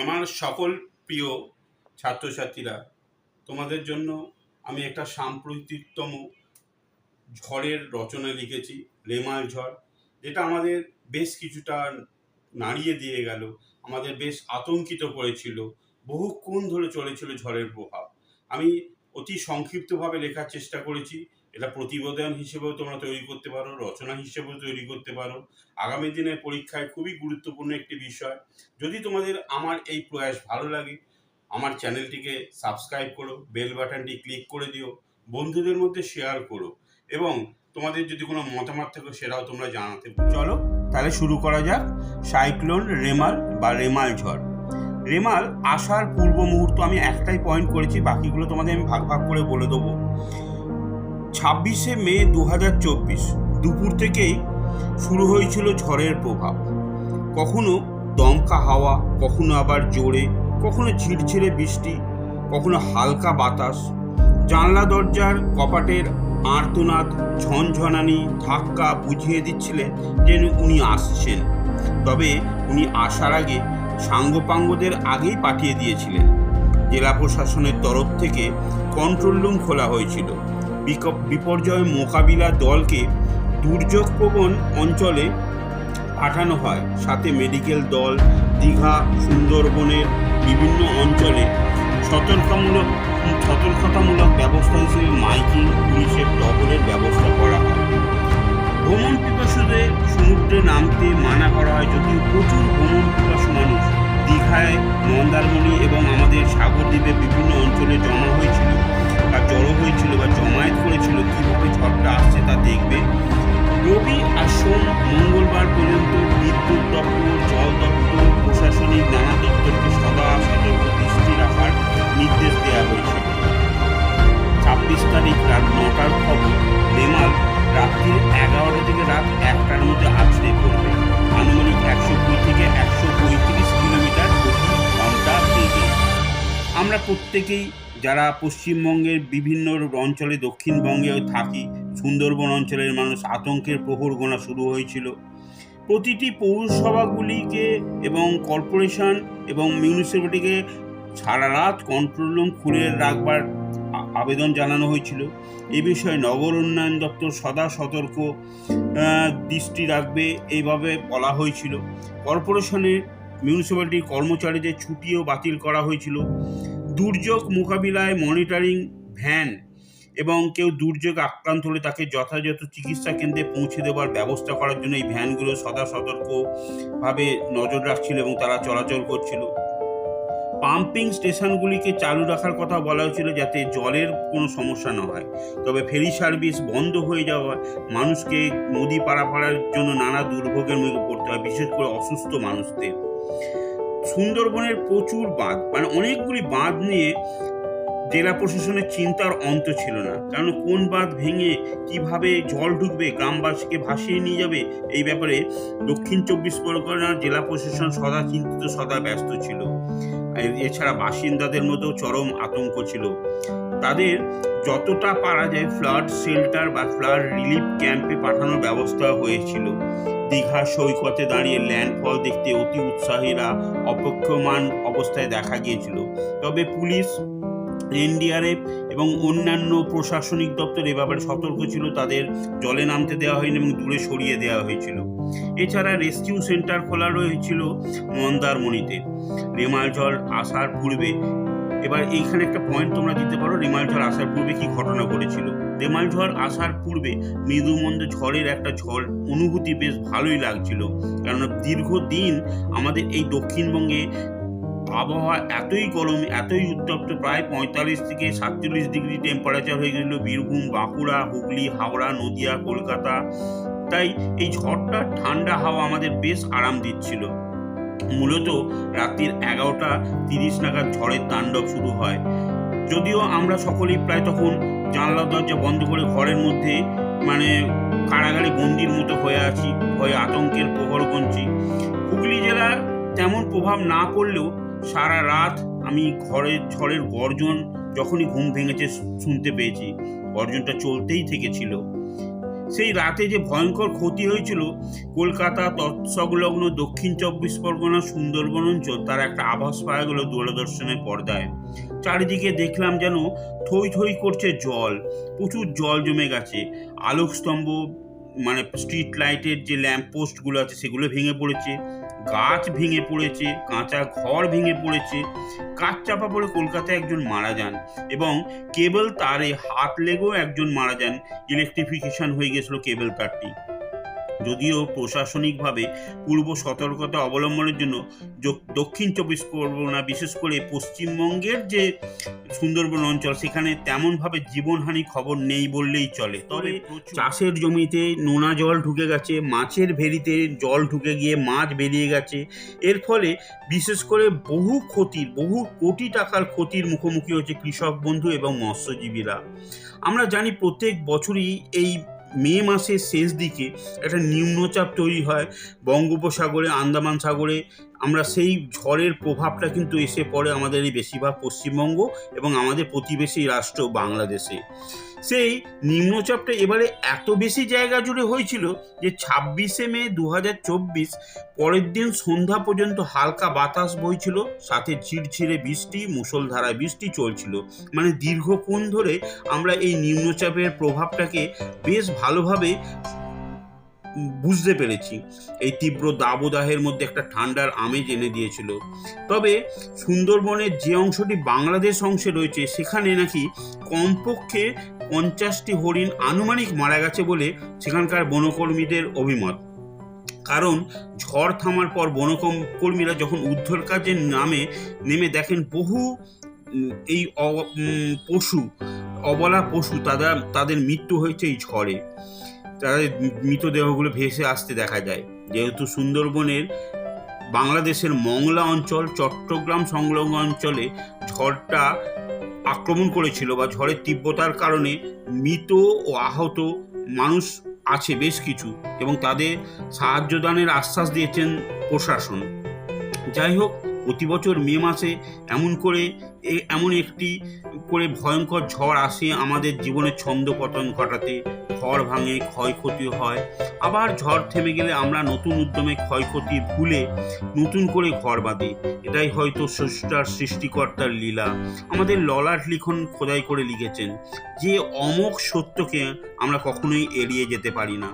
আমার সকল প্রিয় ছাত্রছাত্রীরা, তোমাদের জন্য আমি একটা সাম্প্রতিকতম ঝড়ের রচনা লিখেছি, রেমাল ঝড়, যেটা আমাদের বেশ কিছুটা নাড়িয়ে দিয়ে গেল, আমাদের বেশ আতঙ্কিত করেছিল, বহুক্ষণ ধরে চলেছিল ঝড়ের প্রভাব। আমি অতি সংক্ষিপ্তভাবে লেখার চেষ্টা করেছি এটা প্রতিবেদন হিসেবেও তোমরা তৈরি করতে পারো, রচনা হিসেবেও তৈরি করতে পারো। আগামী দিনের পরীক্ষায় খুবই গুরুত্বপূর্ণ একটি বিষয়। যদি তোমাদের আমার এই প্রয়াস ভালো লাগে, আমার চ্যানেলটিকে সাবস্ক্রাইব করো, বেল বাটনটি ক্লিক করে দিও, বন্ধুদের মধ্যে শেয়ার করো এবং তোমাদের যদি কোনো মতামত থাকে সেটাও তোমরা জানাতে চলো, তাহলে শুরু করা যাক। সাইক্লোন, রেমাল বা রেমাল ঝড়। রেমাল আসার পূর্ব মুহূর্ত আমি একটাই পয়েন্ট করেছি, বাকিগুলো তোমাদের আমি ভাগ ভাগ করে বলে দেবো। ছাব্বিশে মে দু হাজার চব্বিশ দুপুর থেকেই শুরু হয়েছিল ঝড়ের প্রভাব। কখনো দমকা হাওয়া, কখনো আবার জোরে, কখনো ঝিরঝিরে বৃষ্টি, কখনো হালকা বাতাস। জানলা দরজার কপাটের আর্তনাদ, ঝনঝনানি, ধাক্কা বুঝিয়ে দিচ্ছিলেন যেন উনি আসছেন। তবে উনি আসার আগে সাঙ্গপাঙ্গদের আগেই পাঠিয়ে দিয়েছিলেন। জেলা প্রশাসনের তরফ থেকে কন্ট্রোল রুম খোলা হয়েছিল। বিপর্যয় মোকাবিলা দলকে দুর্যোগ প্রবণ অঞ্চলে পাঠানো হয়। সাথে মেডিকেল দল, দীঘা, সুন্দরবনের বিভিন্ন অঞ্চলে সতর্কমূলক, সতর্কতামূলক ব্যবস্থা হিসেবে মাইকিং, পুলিশের টহলের ব্যবস্থা করা হয়। ভ্রমণ পিপাসুদের সমুদ্রে নামতে মানা করা হয় যদিও প্রচুর ভ্রমণ পিপাসু মানুষ দীঘায়, মন্দারমণি এবং আমাদের সাগরদ্বীপে বিভিন্ন অঞ্চলে জমা হয়েছিল। বা জড়ো হয়েছিল বা জমায়েত করেছিল, কীভাবে ঝড়টা আসছে তা দেখবে। রবি আর সোম মঙ্গলবার পর্যন্ত বিদ্যুৎ দপ্তর, জল দপ্তর, প্রশাসনিক নানা দপ্তরকে সদা সতর্ক দৃষ্টি রাখার নির্দেশ দেওয়া হয়েছিল। ছাব্বিশ তারিখ রাত নটার খবর রেমাল রাত্রি এগারোটা থেকে রাত একটার মধ্যে আছড়ে পড়বে। আনুমানিক একশো কুড়ি থেকে একশো পঁয়ত্রিশ কিলোমিটার প্রতি ঘণ্টা বেগে। আমরা প্রত্যেকেই যারা পশ্চিমবঙ্গের বিভিন্ন অঞ্চলে, দক্ষিণবঙ্গেও থাকি, সুন্দরবন অঞ্চলের মানুষ, আতঙ্কের প্রহর গোনা শুরু হয়েছিল। প্রতিটি পৌরসভাগুলিকে এবং কর্পোরেশন এবং মিউনিসিপ্যালিটিকে সারা রাত কন্ট্রোল রুম খুলে রাখবার আবেদন জানানো হয়েছিল। এ বিষয়ে নগর উন্নয়ন দপ্তর সদা সতর্ক দৃষ্টি রাখবে এইভাবে বলা হয়েছিল। কর্পোরেশনের মিউনিসিপ্যালিটির কর্মচারীদের ছুটিও বাতিল করা হয়েছিল। দুর্যোগ মোকাবিলায় মনিটরিং ভ্যান এবং কেউ দুর্যোগ আক্রান্ত হলে তাকে যথাযথ চিকিৎসা কেন্দ্রে পৌঁছে দেওয়ার ব্যবস্থা করার জন্য এই ভ্যানগুলো সদা সতর্কভাবে নজর রাখছিল এবং তারা চলাচল করছিল। পাম্পিং স্টেশনগুলিকে চালু রাখার কথা বলা হয়েছিল যাতে জলের কোনো সমস্যা না হয়। তবে ফেরি সার্ভিস বন্ধ হয়ে যাওয়ায় মানুষকে নদী পারাপাড়ার জন্য নানা দুর্ভোগের মুখে পড়তে হয়, বিশেষ করে অসুস্থ মানুষদের। সুন্দরবনের প্রচুর বাঁধ মানে অনেকগুলি বাঁধ নিয়ে জেলা প্রশাসনের চিন্তার অন্ত ছিল না। কারণ কোন বাঁধ ভেঙে কীভাবে জল ঢুকবে, গ্রামবাসীকে ভাসিয়ে নিয়ে যাবে, এই ব্যাপারে দক্ষিণ চব্বিশ পরগনার জেলা প্রশাসন সদা চিন্তিত, সদা ব্যস্ত ছিল। এছাড়া বাসিন্দাদের মধ্যেও চরম আতঙ্ক ছিল। তাদের যতটা পারা যায় ফ্লাড শেল্টার বা ফ্লাড রিলিফ ক্যাম্পে পাঠানোর ব্যবস্থা হয়েছিল। দীঘা সৈকতে দাঁড়িয়ে ল্যান্ডফল দেখতে অতি উৎসাহীরা অপেক্ষমান অবস্থায় দেখা গিয়েছিল। তবে পুলিশ, এনডিআরএফ এবং অন্যান্য প্রশাসনিক দপ্তর এ ব্যাপারে সতর্ক ছিল। তাদের জলে নামতে দেওয়া হয়নি এবং দূরে সরিয়ে দেওয়া হয়েছিল। এছাড়া রেস্কিউ সেন্টার খোলা রয়েছিল মন্দারমণিতে। রেমাল জল আসার পূর্বে এবার এইখানে একটা পয়েন্ট তোমরা দিতে পারো রেমাল ঝড় আসার পূর্বে কি ঘটনা ঘটেছিল। রেমাল ঝড় আসার পূর্বে মৃদুমন্দ ঝড়ের একটা ঝড় অনুভূতি বেশ ভালোই লাগছিল। কারণ দীর্ঘদিন আমাদের এই দক্ষিণবঙ্গে আবহাওয়া এতই গরম, এতই উত্তপ্ত, প্রায় পঁয়তাল্লিশ থেকে সাতচল্লিশ ডিগ্রি টেম্পারেচার হয়ে গেছিল বীরভূম, বাঁকুড়া, হুগলি, হাওড়া, নদিয়া, কলকাতা। তাই এই ঝড়টা ঠান্ডা হাওয়া আমাদের বেশ আরাম দিচ্ছিল। মূলত রাত্রির এগারোটা তিরিশ নাগাদ ঝড়ের তাণ্ডব শুরু হয়। যদিও আমরা সকলেই প্রায় তখন জানলা দরজা বন্ধ করে ঘরের মধ্যে মানে কারাগারে বন্দির মতো হয়ে আছি, ভয়ে আতঙ্কের প্রহর গুনছি। হুগলি জেলার তেমন প্রভাব না পড়লেও সারা রাত আমি ঘরের ঝড়ের গর্জন যখনই ঘুম ভেঙেছে শুনতে পেয়েছি। গর্জনটা চলতেই থেকেছিল। সেই রাতে যে ভয়ঙ্কর ক্ষতি হয়েছিল, কলকাতা তৎসংলগ্ন দক্ষিণ চব্বিশ পরগনা সুন্দরবন অঞ্চল, তার একটা আভাস পাওয়া গেল দূরদর্শনের পর্দায়। চারিদিকে দেখলাম যেন থই থই করছে জল, প্রচুর জল জমে গেছে। আলোকস্তম্ভ মানে স্ট্রিট লাইটের যে ল্যাম্প পোস্টগুলো আছে, সেগুলো ভেঙে পড়েছে। গাছ ভেঙে পড়েছে, কাঁচা ঘর ভেঙে পড়েছে। কাঠ চাপা পড়ে কলকাতায় একজন মারা যান এবং কেবল তারে হাত লেগেও একজন মারা যান। ইলেকট্রিফিকেশন হয়ে গেছিল কেবল তারটি যদিও প্রশাসনিকভাবে পূর্ব সতর্কতা অবলম্বনের জন্য দক্ষিণ চব্বিশ পরগনা বিশেষ করে পশ্চিমবঙ্গের যে সুন্দরবন অঞ্চল সেখানে তেমনভাবে জীবনহানি খবর নেই বললেই চলে। তবে চাষের জমিতে নোনা জল ঢুকে গেছে মাছের ভেরিতে জল ঢুকে গিয়ে মাছ বেরিয়ে গেছে। এর ফলে বিশেষ করে বহু ক্ষতির বহু কোটি টাকার ক্ষতির মুখোমুখি হচ্ছে কৃষক বন্ধু এবং মৎস্যজীবীরা। আমরা জানি প্রত্যেক বছরই এই মে মাসের শেষ দিকে একটা নিম্নচাপ তৈরি হয়। বঙ্গোপসাগরে, আন্দামান সাগরে, আমরা সেই ঝড়ের প্রভাবটা কিন্তু এসে পড়ে আমাদের এই বেশিরভাগ পশ্চিমবঙ্গ এবং আমাদের প্রতিবেশী রাষ্ট্র বাংলাদেশে। সেই নিম্নচাপটা এবারে এত বেশি জায়গা জুড়ে হয়েছিল যে ছাব্বিশে মে দু পরের দিন সন্ধ্যা পর্যন্ত হালকা বাতাস বইছিল, সাথে ঝিরঝিরে বৃষ্টি, মুষলধারায় বৃষ্টি চলছিল। মানে দীর্ঘক্ষণ ধরে আমরা এই নিম্নচাপের প্রভাবটাকে বেশ ভালোভাবে বুঝতে পেরেছি। এই তীব্র দাবদাহের মধ্যে একটা ঠান্ডার আমেজ এনে দিয়েছিল। তবে সুন্দরবনের যে অংশটি বাংলাদেশ অংশে রয়েছে, সেখানে নাকি কমপক্ষে পঞ্চাশটি হরিণ আনুমানিক মারা গেছে বলে সেখানকার বনকর্মীদের অভিমত। কারণ ঝড় থামার পর বনকম কর্মীরা যখন উদ্ধার কাজে নামে নেমে দেখেন বহু এই পশু, অবলা পশু তাদের তাদের মৃত্যু হয়েছে এই ঝড়ে। তাদের মৃতদেহগুলো ভেসে আসতে দেখা যায়। যেহেতু সুন্দরবনের বাংলাদেশের মংলা অঞ্চল, চট্টগ্রাম সংলগ্ন অঞ্চলে ঝড়টা আক্রমণ করেছিল বা ঝড়ের তীব্রতার কারণে মৃত ও আহত মানুষ আছে বেশ কিছু এবং তাদের সাহায্য দানের আশ্বাস দিয়েছেন প্রশাসন। যাই হোক প্রতি বছর মে মাসে এমন করে এমন একটি করে ভয়ঙ্কর ঝড় আসে আমাদের জীবনের ছন্দ পতন ঘটাতে। ঘর ভাঙে, ক্ষয়ক্ষতি হয়। আবার ঝড় থেমে গেলে আমরা নতুন উদ্যমে ক্ষয়ক্ষতি ভুলে নতুন করে ঘর বাঁধি। এটাই হয়তো স্রষ্টার সৃষ্টিকর্তার লীলা। আমাদের ললাট লিখন খোদাই করে লিখেছেন যে অমোক সত্যকে আমরা কখনোই এড়িয়ে যেতে পারি না।